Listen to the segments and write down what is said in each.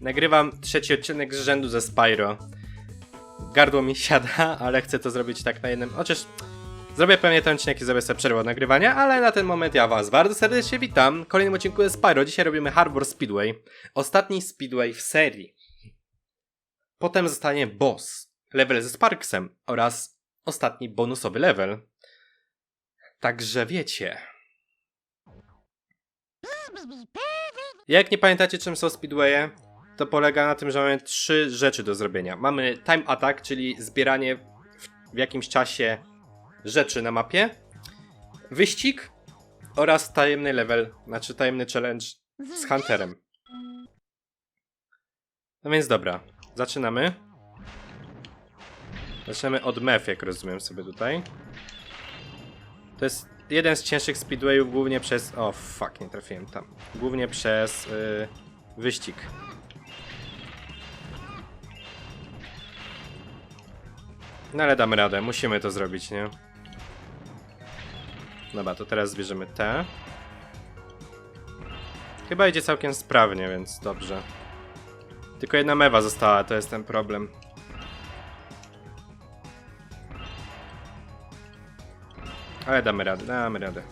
Nagrywam trzeci odcinek z rzędu ze Spyro. Gardło mi siada, ale chcę to zrobić tak na jednym. Chociaż zrobię pewnie ten odcinek i zrobię sobie przerwę od nagrywania, ale na ten moment ja was bardzo serdecznie witam. W kolejnym odcinku jest Spyro. Dzisiaj robimy Harbor Speedway. Ostatni Speedway w serii. Potem zostanie boss, level ze Sparksem oraz ostatni bonusowy level. Także wiecie. Jak nie pamiętacie czym są speedwaye, to polega na tym, że mamy trzy rzeczy do zrobienia. Mamy time attack, czyli zbieranie w, w jakimś czasie rzeczy na mapie, wyścig oraz tajemny level, znaczy tajemny challenge z Hunterem. No więc dobra, zaczynamy. Zaczynamy od mef, jak rozumiem sobie tutaj. To jest jeden z cięższych speedwayów, głównie przez... O, fuck, nie trafiłem tam. Głównie przez yy, wyścig. No ale damy radę, musimy to zrobić, nie? Dobra, to teraz zbierzemy te. Chyba idzie całkiem sprawnie, więc dobrze. Tylko jedna mewa została, to jest ten problem. Ale damy radę, damy radę.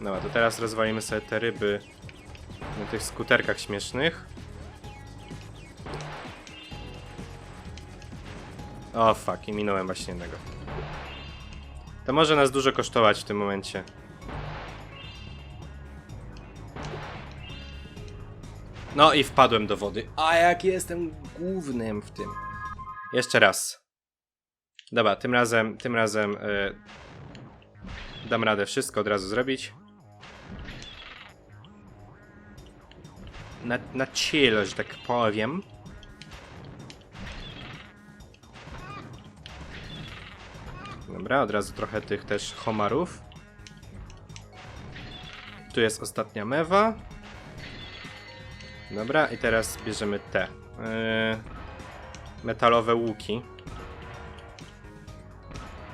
Dobra, to teraz rozwalimy sobie te ryby na tych skuterkach śmiesznych. O fuck, i minąłem właśnie jednego. To może nas dużo kosztować w tym momencie. No i wpadłem do wody. A jak jestem głównym w tym. Jeszcze raz. Dobra, tym razem, tym razem y, dam radę wszystko od razu zrobić. Na, na że tak powiem. Dobra, od razu trochę tych też homarów. Tu jest ostatnia mewa. Dobra, i teraz bierzemy te. y, metalowe łuki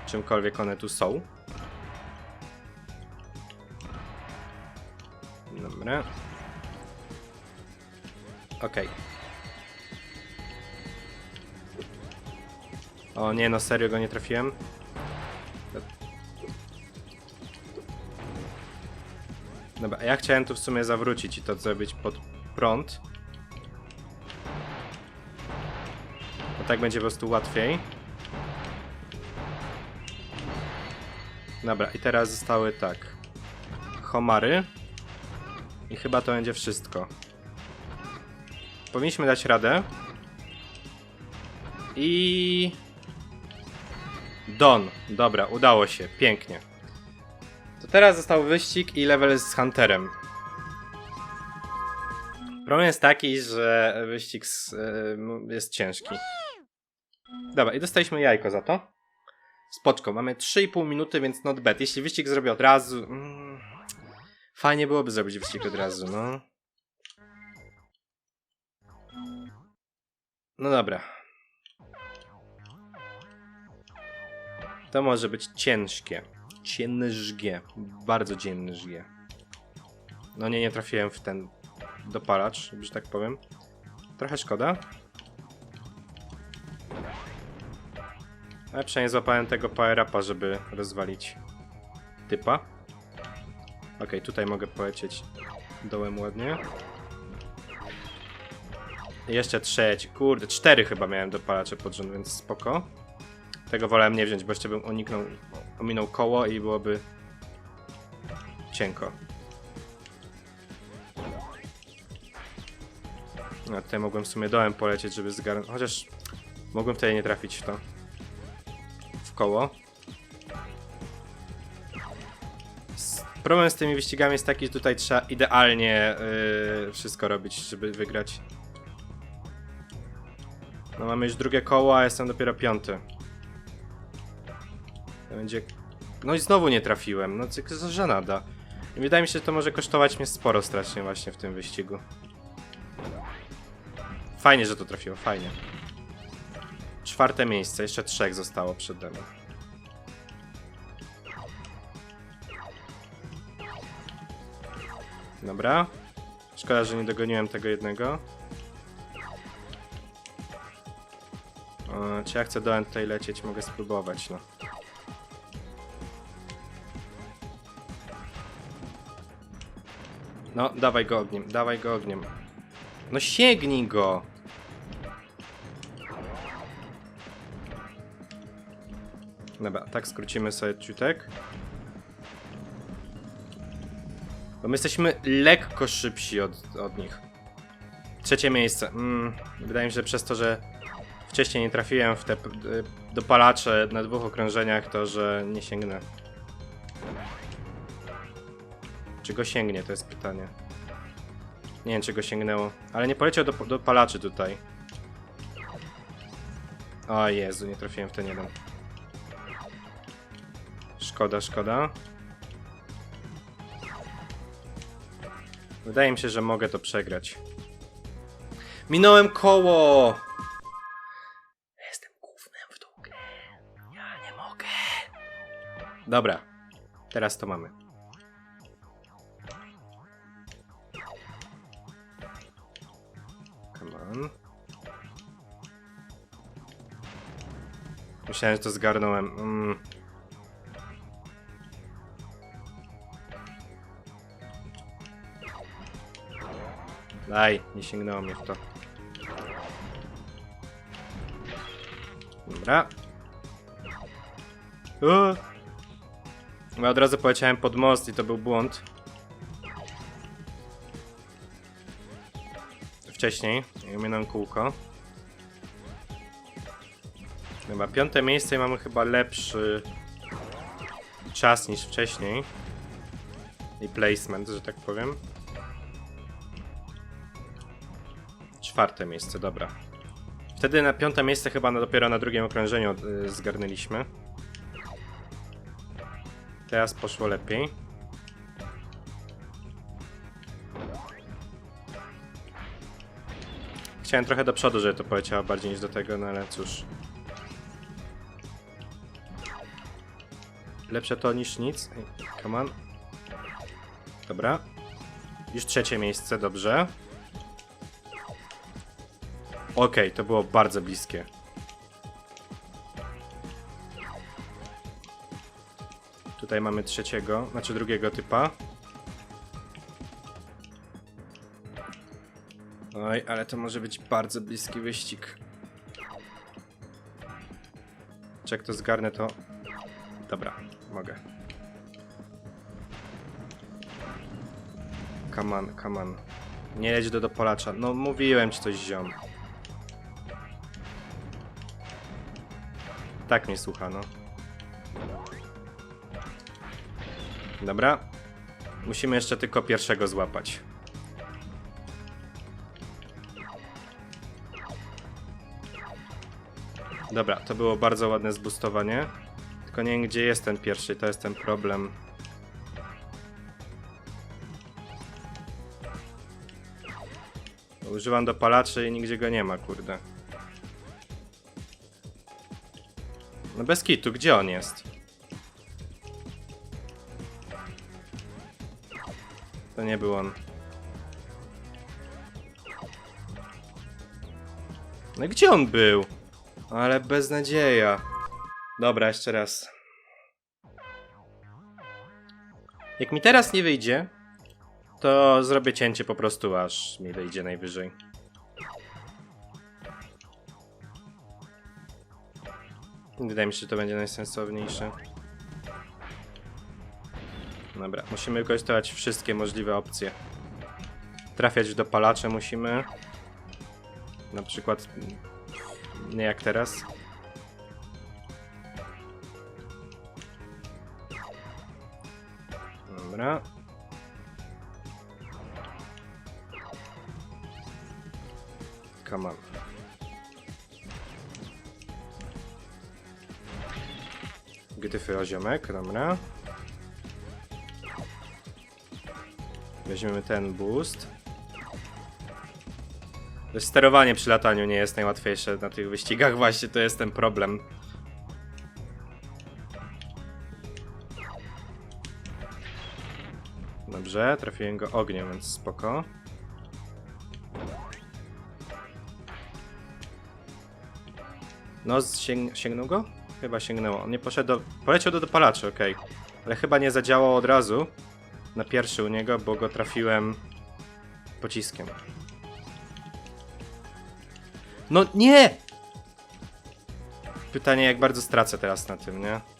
czymkolwiek one tu są. Dobra. Okej. O nie, no serio go nie trafiłem. Dobra, ja chciałem tu w sumie zawrócić i to zrobić pod prąd. Bo tak będzie po prostu łatwiej. Dobra, i teraz zostały tak. Homary. I chyba to będzie wszystko. Powinniśmy dać radę. I... Don. Dobra, udało się. Pięknie. To teraz został wyścig i level z Hunterem. Problem jest taki, że wyścig z, y, jest ciężki. Dobra, i dostaliśmy jajko za to. Spoczko, mamy 3,5 minuty, więc not bad. Jeśli wyścig zrobię od razu... Mm, fajnie byłoby zrobić wyścig od razu, no. No dobra. To może być ciężkie. Ciężkie. Bardzo ciężkie. No nie, nie trafiłem w ten dopalacz, że tak powiem. Trochę szkoda. Ale przynajmniej złapałem tego power-upa, żeby rozwalić typa. Okej, tutaj mogę polecieć dołem ładnie. Jeszcze trzeci. Kurde, cztery chyba miałem dopalacze pod rząd, więc spoko. Tego wolałem nie wziąć, bo jeszcze bym uniknął, ominął koło i byłoby cienko. No tutaj mogłem w sumie dołem polecieć, żeby zgarnąć. Chociaż mogłem tutaj nie trafić w to koło. S- Problem z tymi wyścigami jest taki, że tutaj trzeba idealnie yy, wszystko robić, żeby wygrać. No mamy już drugie koło, a jestem dopiero piąty. Będzie... No i znowu nie trafiłem, no co za żenada. I wydaje mi się, że to może kosztować mnie sporo strasznie właśnie w tym wyścigu. Fajnie, że to trafiło, fajnie. Czwarte miejsce, jeszcze trzech zostało przede mną. Dobra. Szkoda, że nie dogoniłem tego jednego. O, czy ja chcę do tutaj lecieć? Mogę spróbować, no. No, dawaj go ogniem, dawaj go ogniem. No sięgnij go! Dobra, tak skrócimy sobie ciutek. Bo my jesteśmy lekko szybsi od, od nich. Trzecie miejsce. Mm, wydaje mi się, że przez to, że wcześniej nie trafiłem w te y, dopalacze na dwóch okrążeniach, to że nie sięgnę. Czy go sięgnie, to jest pytanie. Nie wiem, czy go sięgnęło. Ale nie poleciał do, do palaczy tutaj. O Jezu, nie trafiłem w ten jeden. Szkoda, szkoda. Wydaje mi się, że mogę to przegrać. Minąłem koło! Jestem głównym w grę. Ja nie mogę. Dobra. Teraz to mamy. Myślałem, że to zgarnąłem. Mm. Daj, nie sięgnęło mnie w to. Dobra. O! Ja od razu poleciałem pod most i to był błąd. Wcześniej, minąłem kółko. Chyba piąte miejsce i mamy chyba lepszy czas niż wcześniej. I placement, że tak powiem. Czwarte miejsce, dobra. Wtedy na piąte miejsce chyba na, dopiero na drugim okrążeniu y, zgarnęliśmy. Teraz poszło lepiej. Chciałem trochę do przodu, żeby to poleciało bardziej niż do tego, no ale cóż. Lepsze to niż nic. Come on. Dobra. Już trzecie miejsce, dobrze. Okej, to było bardzo bliskie. Tutaj mamy trzeciego, znaczy drugiego typa. Oj, ale to może być bardzo bliski wyścig. Czy jak to zgarnę, to... Dobra, mogę. Come on, come on. Nie jedź do dopalacza. No mówiłem ci coś, ziom. Tak mnie słucha, no. Dobra. Musimy jeszcze tylko pierwszego złapać. Dobra, to było bardzo ładne zbustowanie. Tylko nie wiem, gdzie jest ten pierwszy, to jest ten problem. Używam dopalaczy i nigdzie go nie ma, kurde. No bez kitu, gdzie on jest? To nie był on. No gdzie on był? Ale beznadzieja. Dobra, jeszcze raz. Jak mi teraz nie wyjdzie, to zrobię cięcie po prostu, aż mi wyjdzie najwyżej. Wydaje mi się, że to będzie najsensowniejsze. Dobra, musimy wykorzystywać wszystkie możliwe opcje. Trafiać w dopalacze musimy. Na przykład nie jak teraz. Dobra. Come on. Gdyfy oziomek, dobra. Weźmiemy ten boost. Sterowanie przy lataniu nie jest najłatwiejsze na tych wyścigach, właśnie to jest ten problem. Dobrze. Trafiłem go ogniem, więc spoko. No, sięg sięgnął go? Chyba sięgnęło. On nie poszedł do... Poleciał do dopalaczy, okej. Ale chyba nie zadziałał od razu na pierwszy u niego, bo go trafiłem pociskiem. No nie! Pytanie, jak bardzo stracę teraz na tym, nie?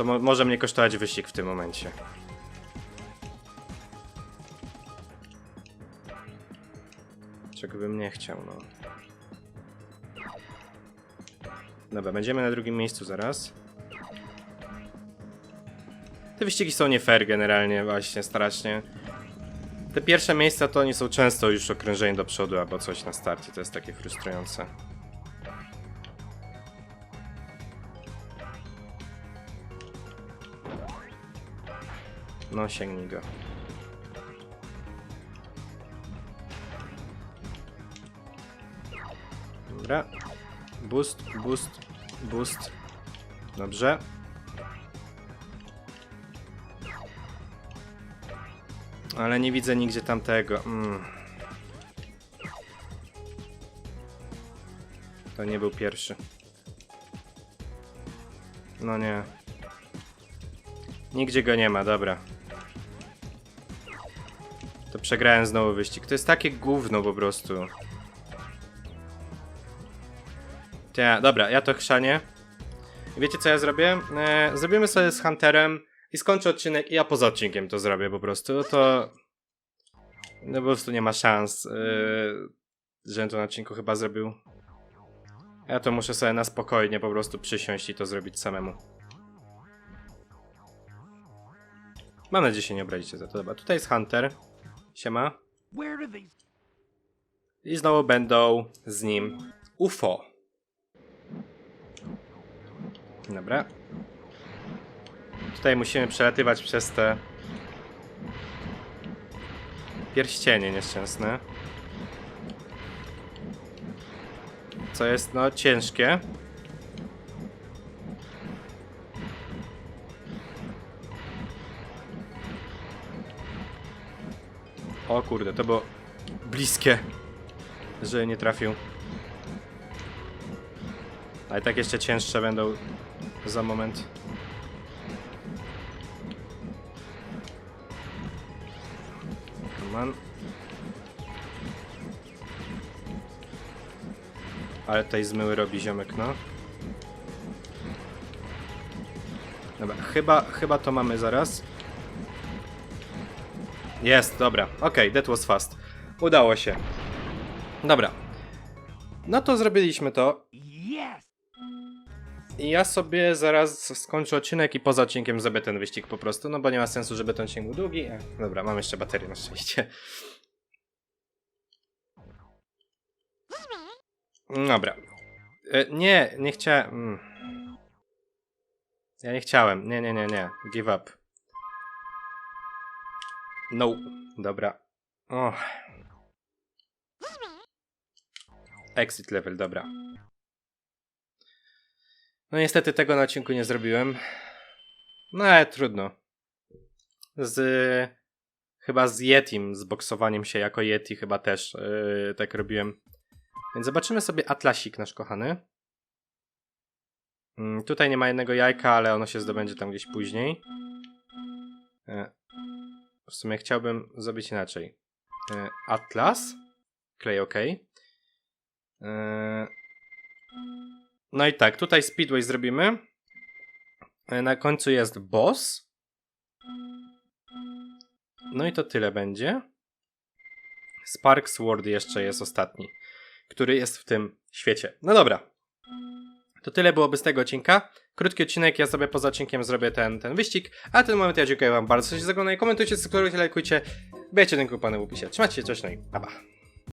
To mo może mnie kosztować wyścig w tym momencie. Czego bym nie chciał, no. Dobra, będziemy na drugim miejscu zaraz. Te wyścigi są nie fair generalnie, właśnie, strasznie. Te pierwsze miejsca to oni są często już okrążeni do przodu albo coś na starcie, to jest takie frustrujące. No, sięgnij go. Dobra. Boost, boost, boost. Dobrze. Ale nie widzę nigdzie tamtego. Mm. To nie był pierwszy. No nie. Nigdzie go nie ma, dobra. To przegrałem znowu wyścig. To jest takie gówno po prostu. Ja, dobra, ja to chrzanię. I wiecie co ja zrobię? E, zrobimy sobie z Hunterem i skończę odcinek i ja poza odcinkiem to zrobię po prostu. To... No po prostu nie ma szans, e, żebym to na odcinku chyba zrobił. Ja to muszę sobie na spokojnie po prostu przysiąść i to zrobić samemu. Mam nadzieję, że się nie obrazicie za to. Dobra, tutaj jest Hunter. Siema. I znowu będą z nim UFO. Dobra. Tutaj musimy przelatywać przez te pierścienie nieszczęsne. Co jest no ciężkie. O kurde, to było bliskie, że nie trafił. Ale tak jeszcze cięższe będą za moment. Come on. Ale tutaj zmyły robi ziomek, no. Dobra, chyba, chyba to mamy zaraz. Jest, dobra. Okej, that was fast. Udało się. Dobra. No to zrobiliśmy to. I ja sobie zaraz skończę odcinek i poza odcinkiem zrobię ten wyścig po prostu, no bo nie ma sensu, żeby ten odcinek był długi. E, Dobra, mam jeszcze baterię na szczęście. Dobra. E, nie, nie chciałem. Mm. Ja nie chciałem. Nie, nie, nie, nie. Give up. No. Dobra. O. Exit level, dobra. No niestety tego na odcinku nie zrobiłem. No ale trudno. Z... Chyba z Yetim, z boksowaniem się jako Yeti chyba też yy, tak robiłem. Więc zobaczymy sobie Atlasik nasz kochany. Mm, tutaj nie ma jednego jajka, ale ono się zdobędzie tam gdzieś później. E, w sumie chciałbym zrobić inaczej. E, Atlas. Klej OK. E, no i tak, tutaj Speedway zrobimy. E, Na końcu jest boss. No i to tyle będzie. Spark Sword jeszcze jest ostatni, który jest w tym świecie. No dobra. To tyle byłoby z tego odcinka. Krótki odcinek, ja sobie poza odcinkiem zrobię ten, ten wyścig. A ten moment ja dziękuję wam bardzo, się zaglądali. Komentujcie, subskrybujcie, lajkujcie. Bijcie ten kupony w opisie. Trzymajcie się, cześć, no i pa, pa.